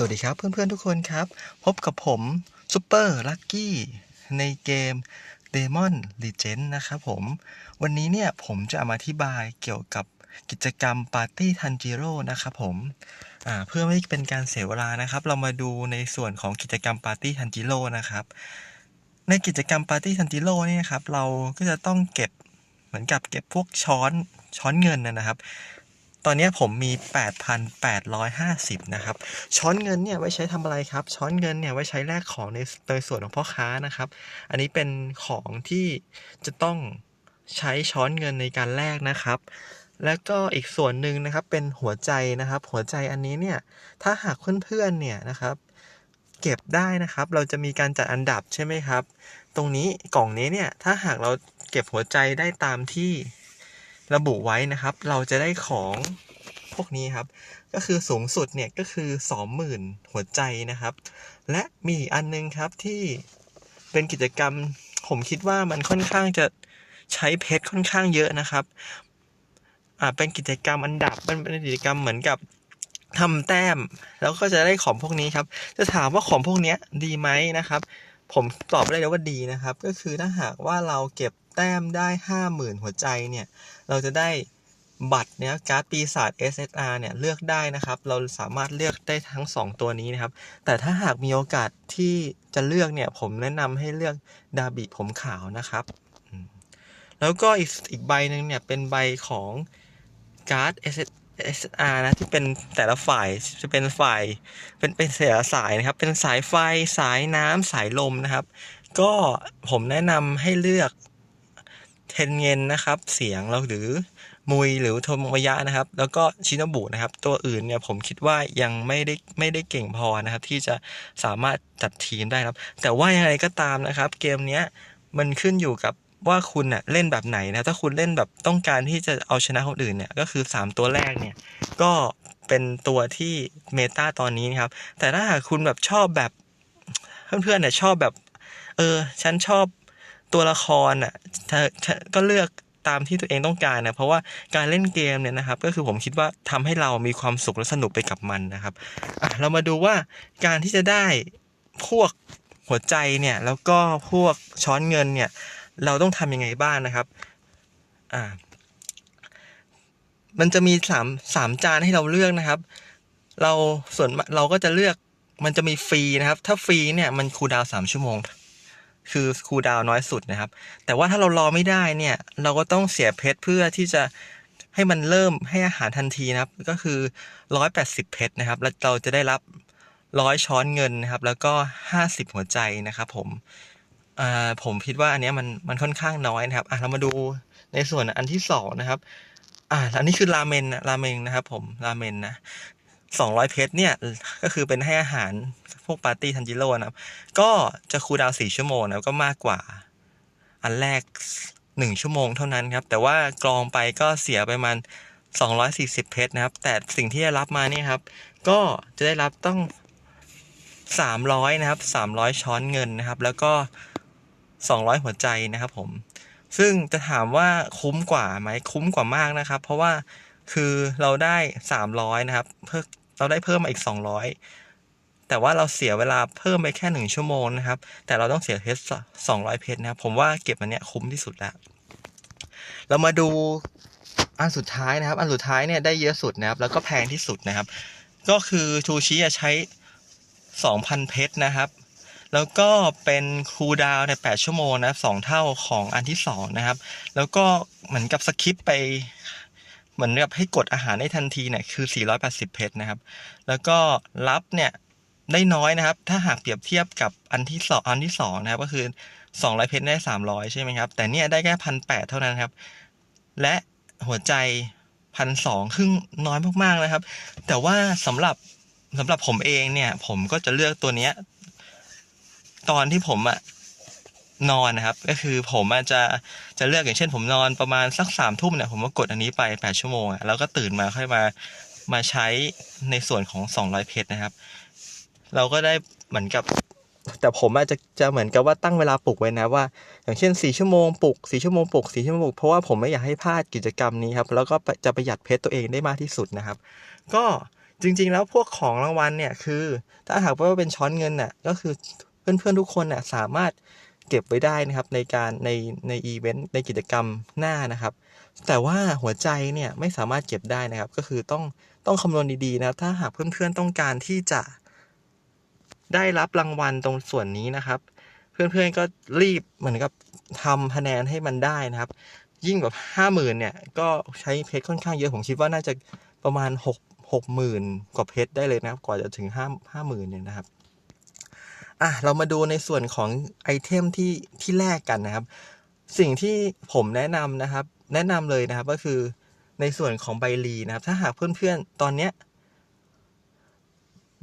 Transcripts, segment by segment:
สวัสดีครับเพื่อนๆทุกคนครับ พบกับผมซูเปอร์ลักกี้ในเกม Demon Legend นะครับผม วันนี้เนี่ยผมจะมาอธิบายเกี่ยวกับกิจกรรมปาร์ตี้ทันจิโร่นะครับผมเพื่อไม่ให้เป็นการเสียเวลานะครับ เรามาดูในส่วนของกิจกรรมปาร์ตี้ทันจิโร่นะครับ ในกิจกรรมปาร์ตี้ทันจิโร่เนี่ยครับ เราก็จะต้องเก็บเหมือนกับเก็บพวกช้อนช้อนเงินนะครับ ตอนนี้ผมมี 8,850 นะครับ ช้อนเงินเนี่ยไว้ใช้ทำอะไรครับ ช้อนเงินเนี่ยไว้ใช้แลกของในในส่วนของพ่อค้านะครับ อันนี้เป็นของที่จะต้องใช้ช้อนเงินในการแลกนะครับ แล้วก็อีกส่วนหนึ่งนะครับเป็นหัวใจนะครับ หัวใจอันนี้เนี่ยถ้าหากเพื่อนๆเนี่ยนะครับ เก็บได้นะครับ เราจะมีการจัดอันดับใช่ไหมครับ ตรงนี้กล่องนี้เนี่ยถ้าหากเราเก็บหัวใจได้ตามที่ ระบุไว้นะครับ เราจะได้ของพวกนี้ครับ ก็คือสูงสุดเนี่ยก็คือ20,000หัวใจนะครับ และมีอันนึงครับที่เป็นกิจกรรม ผมคิดว่ามันค่อนข้างจะใช้เพชรค่อนข้างเยอะนะครับ อ่าเป็นกิจกรรมอันดับมันเป็นกิจกรรมเหมือนกับทำแต้ม แล้วก็จะได้ของพวกนี้ครับ จะถามว่าของพวกนี้ดีไหมนะครับ ผมตอบได้เลยว่าดีนะครับ ก็คือถ้าหากว่าเราเก็บ แต้มได้ห้าหมื่นหัวใจเนี่ย เราจะได้บัตรเนี่ยการ์ดปีศาจ SSR เนี่ยเลือกได้นะครับ เราสามารถเลือกได้ทั้ง 2 ตัวนี้นะครับ แต่ถ้าหากมีโอกาสที่จะเลือกเนี่ยผมแนะนำให้เลือกดาบิผมขาวนะครับ แล้วก็อีกอีกใบหนึ่งเนี่ยเป็นใบของการ์ด SS SR นะที่เป็นแต่ละฝ่ายจะเป็นฝ่ายเป็นเป็นเสียสายนะครับ เป็นสายไฟสายน้ำสายลมนะครับ ก็ผมแนะนำให้เลือก เทนเงินนะครับ เสียงเราหรือมุยหรือโทโมยะนะครับ แล้วก็ชินบุนะครับ ตัวอื่นเนี่ยผมคิดว่ายังไม่ได้ไม่ได้เก่งพอนะครับ ที่จะสามารถจัดทีมได้ครับ แต่ว่ายังไงก็ตามนะครับ เกมเนี้ยมันขึ้นอยู่กับว่าคุณเน่ะเล่นแบบไหนนะถ้าคุณเล่นแบบต้องการที่จะเอาชนะคนอื่นเนี่ยก็คือ 3 ตัวแรกเนี่ยก็เป็นตัวที่เมตาตอนนี้นะครับ แต่ถ้าหากคุณแบบชอบแบบเพื่อนๆเนี่ยชอบแบบ เออ ฉันชอบ ตัวละครอะก็เลือกตามที่ตัวเองต้องการนะเพราะว่าการเล่นเกมเนี่ยนะครับ ก็คือผมคิดว่าทำให้เรามีความสุขและสนุกไปกับมันนะครับอะเรามาดูว่าการที่จะได้พวกหัวใจเนี่ยแล้วก็พวกช้อนเงินเนี่ยเราต้องทำยังไงบ้างนะครับอ่ามันจะมีสามสามจานให้เราเลือกนะครับ เราส่วนเราก็จะเลือกมันจะมีฟรีนะครับ ถ้าฟรีเนี่ยมันคูดาวสามชั่วโมง คือคูดาวน้อยสุดนะครับ แต่ว่าถ้าเรารอไม่ได้เนี่ย เราก็ต้องเสียเพชรเพื่อที่จะให้มันเริ่มให้อาหารทันทีนะครับ ก็คือร้อยแปดสิบเพชรนะครับ แล้วเราจะได้รับร้อยช้อนเงินนะครับ แล้วก็ห้าสิบหัวใจนะครับผมผมคิดว่าอันเนี้ยมันมันค่อนข้างน้อยนะครับอะเรามาดูในส่วนอันที่สองนะครับ อ่าอันนี้คือราเมนราเมนนะครับ ผมราเมนนะ สองร้อยเพชรเนี่ย ก็คือเป็นให้อาหารพวกปาร์ตี้ทันจิโร่นะครับ ก็จะคูลดาวน์สี่ชั่วโมงนะก็มากกว่า อันแรกหนึ่งชั่วโมงเท่านั้นครับ แต่ว่ากรองไปก็เสียไปมาณสองร้อยสี่สิบเพชรนะครับ แต่สิ่งที่ได้รับมานี่ครับ ก็จะได้รับต้องสามร้อยนะครับสามร้อยช้อนเงินนะครับ แล้วก็สองร้อยหัวใจนะครับผม ซึ่งจะถามว่าคุ้มกว่าไหมคุ้มกว่ามากนะครับ เพราะว่า คือเราได้สามร้อยนะครับเพิ่มเราได้เพิ่มมาอีกสองร้อยแต่ว่าเราเสียเวลาเพิ่มไปแค่หนึ่งชั่วโมงนะครับ แต่เราต้องเสียเพชรสองร้อยเพชรนะครับผมว่าเก็บอันเนี้ยคุ้มที่สุดแล้ว เรามาดูอันสุดท้ายนะครับ อันสุดท้ายเนี่ยได้เยอะสุดนะครับ แล้วก็แพงที่สุดนะครับ ก็คือชูชิจะใช้สองพันเพชรนะครับ แล้วก็เป็นคูดาวน์ใน 8 ชั่วโมงนะครับสองเท่าของอันที่สองนะครับ แล้วก็เหมือนกับสคิปไป เหมือนกับให้กดอาหารได้ทันทีเนี่ยคือ 480 เพชรนะครับ แล้วก็รับเนี่ยได้น้อยนะครับ ถ้าหากเปรียบเทียบกับอันที่สองอันที่สองนะครับ ก็คือ 200 เพชรได้ 300 ใช่ไหมครับ แต่เนี่ยได้แค่พันแเท่านั้นครับ และหัวใจพันสองครึ่งน้อยมากๆนะครับ แต่ว่าสำหรับสำหรับผมเองเนี่ย ผมก็จะเลือกตัวเนี้ยตอนที่ผมอะ นอนนะครับ ก็คือผมอาจจะจะเลือกอย่างเช่น ผมนอนประมาณสักสามทุ่มเนี่ยผมก็กดอันนี้ไปแปดชั่วโมงแล้วก็ตื่นมาค่อยมามาใช้ในส่วนของสองร้อยเพชรนะครับ เราก็ได้เหมือนกับ แต่ผมอาจจะจะเหมือนกับว่าตั้งเวลาปลุกไว้นะว่า อย่างเช่นสี่ชั่วโมงปลุกสี่ชั่วโมงปลุกสี่ชั่วโมงปลุกเพราะว่าผมไม่อยากให้พลาดกิจกรรมนี้ครับแล้วก็จะประหยัดเพชรตัวเองได้มากที่สุดนะครับ ก็จริง ๆ แล้วพวกของรางวัลเนี่ยคือ ถ้าหากว่าเป็นช้อนเงินน่ะก็คือเพื่อนๆทุกคนน่ะสามารถ เก็บไว้ได้นะครับในการในในอีเวนต์ในกิจกรรมหน้านะครับ แต่ว่าหัวใจเนี่ยไม่สามารถเก็บได้นะครับ ก็คือต้องต้องคำนวณดีๆนะถ้าหากเพื่อนๆต้องการที่จะ ได้รับรางวัลตรงส่วนนี้นะครับ เพื่อนๆก็รีบเหมือนกับทำคะแนนให้มันได้นะครับ ยิ่งแบบห้าหมื่นเนี่ยก็ใช้เพชรค่อนข้างเยอะผมคิดว่าน่าจะประมาณหกหกหมื่นกว่าเพชรได้เลยนะครับ กว่าจะถึงห้าห้าหมื่นเนี่ยนะครับ อะเรามาดูในส่วนของไอเทมที่ที่แลกกันนะครับ สิ่งที่ผมแนะนำนะครับ แนะนำเลยนะครับก็คือในส่วนของใบลีนะครับ ถ้าหากเพื่อนๆตอนเนี้ย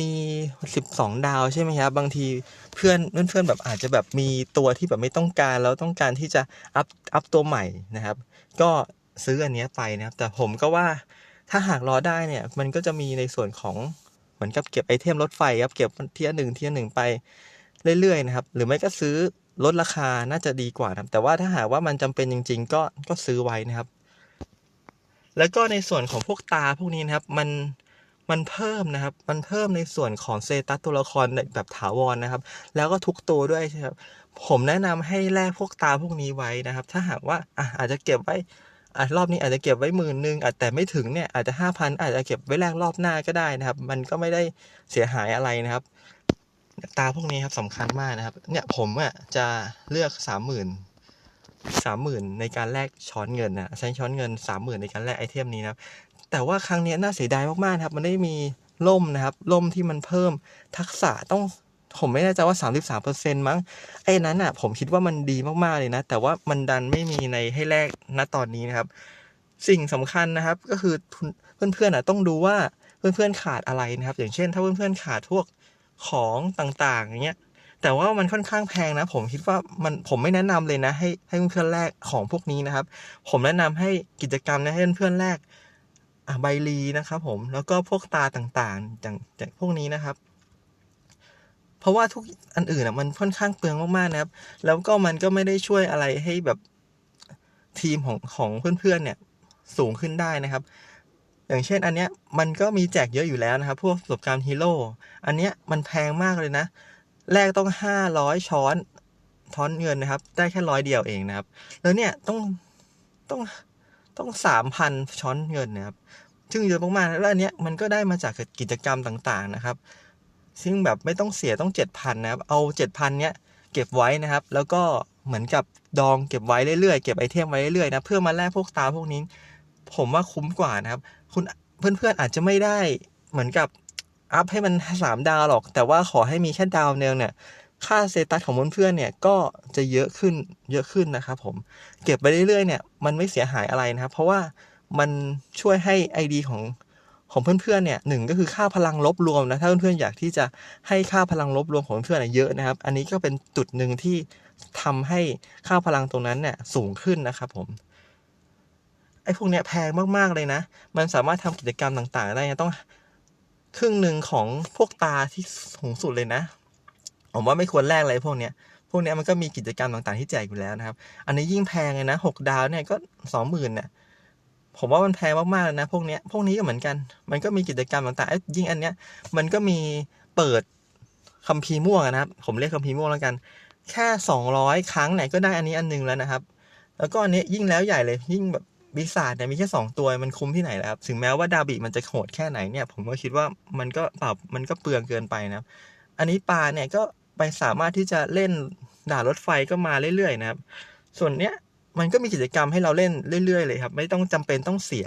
มีสิบสองดาวใช่ไหมครับ บางทีเพื่อนเพื่อนๆแบบอาจจะแบบมีตัวที่แบบไม่ต้องการแล้วต้องการที่จะอัพอัพตัวใหม่นะครับ ก็ซื้ออันนี้ไปนะครับ แต่ผมก็ว่าถ้าหากรอได้เนี่ย มันก็จะมีในส่วนของ เหมือนกับเก็บไอเทมรถไฟครับเก็บเทียหนึ่งเทียหนึ่งไปเรื่อยๆนะครับหรือไม่ก็ซื้อลดราคาน่าจะดีกว่านะครับแต่ว่าถ้าหากว่ามันจำเป็นจริง ๆ ก็ก็ซื้อไว้นะครับ แล้วก็ในส่วนของพวกตาพวกนี้นะครับมันมันเพิ่มนะครับ มันเพิ่มในส่วนของเซตัสตัวละครแบบถาวรนะครับ แล้วก็ทุกตัวด้วยครับ ผมแนะนำให้แลกพวกตาพวกนี้ไว้นะครับ ถ้าหากว่าออาจจะเก็บไว้ อะรอบนี้อาจจะเก็บไว้หมื่นหนึ่งอาจแต่ไม่ถึงเนี่ยอาจจะห้าพันอาจจะเก็บไว้แลกรอบหน้าก็ได้นะครับ มันก็ไม่ได้เสียหายอะไรนะครับ ตาพวกนี้ครับสำคัญมากนะครับ เนี่ยผมอะจะเลือกสามหมื่นสามหมื่นในการแลกช้อนเงินนะใช้ช้อนเงินสามหมื่นในการแลกไอเทมนี้นะครับ แต่ว่าครั้งนี้น่าเสียดายมากๆครับ มันได้มีล่มนะครับล่มที่มันเพิ่มทักษะต้อง ผมไม่แน่ใจว่า 33เปอร์เซ็นต์มั้งไอ้นั้นอะ ผมคิดว่ามันดีมากๆเลยนะ แต่ว่ามันดันไม่มีในให้แลกณตอนนี้นะครับ สิ่งสำคัญนะครับ ก็คือเพื่อนๆอะต้องดูว่าเพื่อนๆขาดอะไรนะครับ อย่างเช่น ถ้าเพื่อนๆขาดพวกของต่างๆ อย่างเงี้ยแต่ว่ามันค่อนข้างแพงนะ ผมคิดว่ามันผมไม่แนะนำเลยนะ ให้ให้เพื่อนๆแลกของพวกนี้นะครับ ผมแนะนำให้กิจกรรมนะให้เพื่อนๆแลกอะใบลีนะครับผมแล้วก็พวกตาต่างๆอย่างพวกนี้นะครับ ราะว่าทุกอันอื่นอะมันค่อนข้างเปลืองมากๆนะครับ แล้วก็มันก็ไม่ได้ช่วยอะไรให้แบบทีมของของเพื่อนๆเนี่ยสูงขึ้นได้นะครับ อย่างเช่นอันเนี้ยมันก็มีแจกเยอะอยู่แล้วนะครับ พวกประสบการณ์ฮีโร่อันเนี้ยมันแพงมากเลยนะ แรกต้องห้าร้อยช้อนท้อนเงินนะครับ ได้แค่ร้อยเดียวเองนะครับ แล้วเนี่ยต้องต้องต้องสามพันช้อนเงินนะครับ ซึ่งเยอะมากๆแล้วอันเนี้ยมันก็ได้มาจากกิจกรรมต่างๆนะครับ ซึ่งแบบไม่ต้องเสียต้องเจ็ดพันนะครับ เอาเจ็ดพันเนี้ยเก็บไว้นะครับ แล้วก็เหมือนกับดองเก็บไว้เรื่อยๆ เก็บไอเทมไว้เรื่อยๆนะเพื่อมาแลกพวกตาพวกนี้ ผมว่าคุ้มกว่านะครับ คุณเพื่อนๆอาจจะไม่ได้เหมือนกับอัพให้มันสามดาวหรอก แต่ว่าขอให้มีแค่ดาวเดียวเนี่ยค่าเซตัสของเพื่อนๆเนี่ยก็จะเยอะขึ้นเยอะขึ้นนะครับผมเก็บไปเรื่อยๆเนี่ยมันไม่เสียหายอะไรนะครับ เพราะว่ามันช่วยให้ ID ของ ของเพื่อนๆเนี่ยหนึ่งก็คือค่าพลังลบรวมนะ ถ้าเพื่อนๆอยากที่จะให้ค่าพลังลบรวมของเพื่อนๆเยอะนะครับ อันนี้ก็เป็นจุดหนึ่งที่ทำให้ค่าพลังตรงนั้นเนี่ยสูงขึ้นนะครับผมไอ้พวกเนี้ยแพงมากๆเลยนะ มันสามารถทำกิจกรรมต่างๆ ได้ต้องครึ่งหนึ่งของพวกตาที่สูงสุดเลยนะ ผมว่าไม่ควรแลกเลยพวกเนี้ย พวกเนี้ยมันก็มีกิจกรรมต่างๆที่แจกอยู่แล้วนะครับ อันนี้ยิ่งแพงเลยนะหกดาวเนี่ยก็สองหมื่นเนี่ย ผมว่ามันแพงมากๆเลยนะพวกเนี้ยพวกนี้ก็เหมือนกัน มันก็มีกิจกรรมต่างๆยิ่งอันเนี้ย มันก็มีเปิดคัมภีร์ม่วงนะครับ ผมเรียกคัมภีร์ม่วงแล้วกัน แค่สองร้อยครั้งเนี่ยก็ได้อันนี้อันนึงแล้วนะครับ แล้วก็อันนี้ยิ่งแล้วใหญ่เลยยิ่งแบบบิสาดเนี่ยมีแค่สองตัวมันคุ้มที่ไหนแล้วครับ ถึงแม้ว่าดาบิมันจะโหดแค่ไหนเนี่ย ผมก็คิดว่ามันก็ปล่ามันก็เปลืองเกินไปนะครับอันนี้ปลาเนี่ยก็ไปสามารถที่จะเล่นด่ารถไฟก็มาเรื่อยๆนะครับ ส่วนเนี้ย มันก็มีกิจกรรมให้เราเล่นเรื่อยๆเลยครับ ไม่ต้องจำเป็นต้องเสีย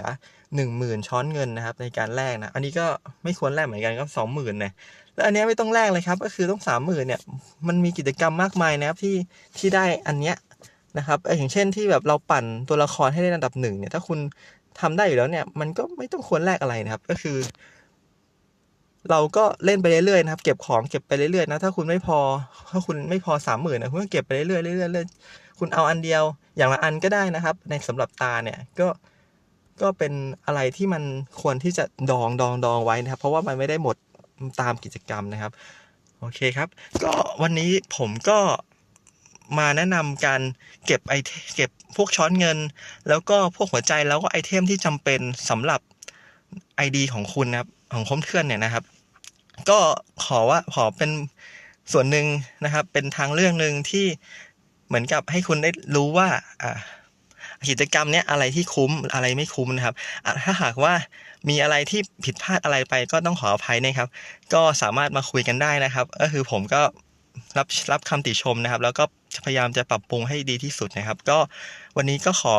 หนึ่งหมื่นช้อนเงินนะครับ ในการแลกนะ อันนี้ก็ไม่ควรแลกเหมือนกันก็สองหมื่นเนี่ยแล้วอันนี้ไม่ต้องแลกเลยครับ ก็คือต้องสามหมื่นเนี่ย มันมีกิจกรรมมากมายนะครับที่ที่ได้อันเนี้ยนะครับอย่างเช่นที่แบบเราปั่นตัวละครให้ได้อันดับหนึ่งเนี่ย ถ้าคุณทำได้อยู่แล้วเนี่ย มันก็ไม่ต้องควรแลกอะไรนะครับ ก็คือ เราก็เล่นไปเรื่อยๆนะครับ เก็บของเก็บไปเรื่อยๆนะ ถ้าคุณไม่พอ ถ้าคุณไม่พอสามหมื่นนะคุณก็เก็บไปเรื่อยๆเรื่อยๆเรื่อยๆคุณเอาอันเดียว อย่างละอันก็ได้นะครับ ในสำหรับตาเนี่ยก็ก็เป็นอะไรที่มันควรที่จะดองดองดองไว้นะครับ เพราะว่ามันไม่ได้หมดตามกิจกรรมนะครับ โอเคครับ ก็วันนี้ผมก็มาแนะนำการเก็บไอเก็บพวกช้อนเงิน แล้วก็พวกหัวใจแล้วก็ไอเทมที่จำเป็นสำหรับ ID ของคุณนะครับ ของคมเพื่อนเนี่ยนะครับ ก็ขอว่าขอเป็นส่วนหนึ่งนะครับ เป็นทางเรื่องหนึ่งที่เหมือนกับให้คุณได้รู้ว่าอ่ากิจกรรมเนี้ยอะไรที่คุ้มอะไรไม่คุ้มนะครับ ถ้าหากว่ามีอะไรที่ผิดพลาดอะไรไปก็ต้องขออภัยนะครับ ก็สามารถมาคุยกันได้นะครับ ก็คือผมก็รับรับคำติชมนะครับ แล้วก็พยายามจะปรับปรุงให้ดีที่สุดนะครับ ก็ วันนี้ก็ขอ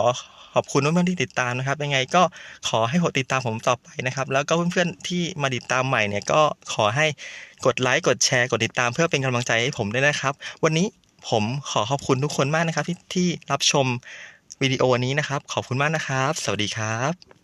ขอบคุณเพื่อนๆที่ติดตามนะครับ ยังไงก็ขอให้กดติดตามผมต่อไปนะครับ แล้วก็เพื่อนๆที่มาติดตามใหม่เนี่ยก็ขอให้กดไลค์กดแชร์กดติดตามเพื่อเป็นกำลังใจให้ผมด้วยนะครับ วันนี้ผมขอขอบคุณทุกคนมากนะครับที่ที่รับชมวิดีโอนี้นะครับ ขอบคุณมากนะครับ สวัสดีครับ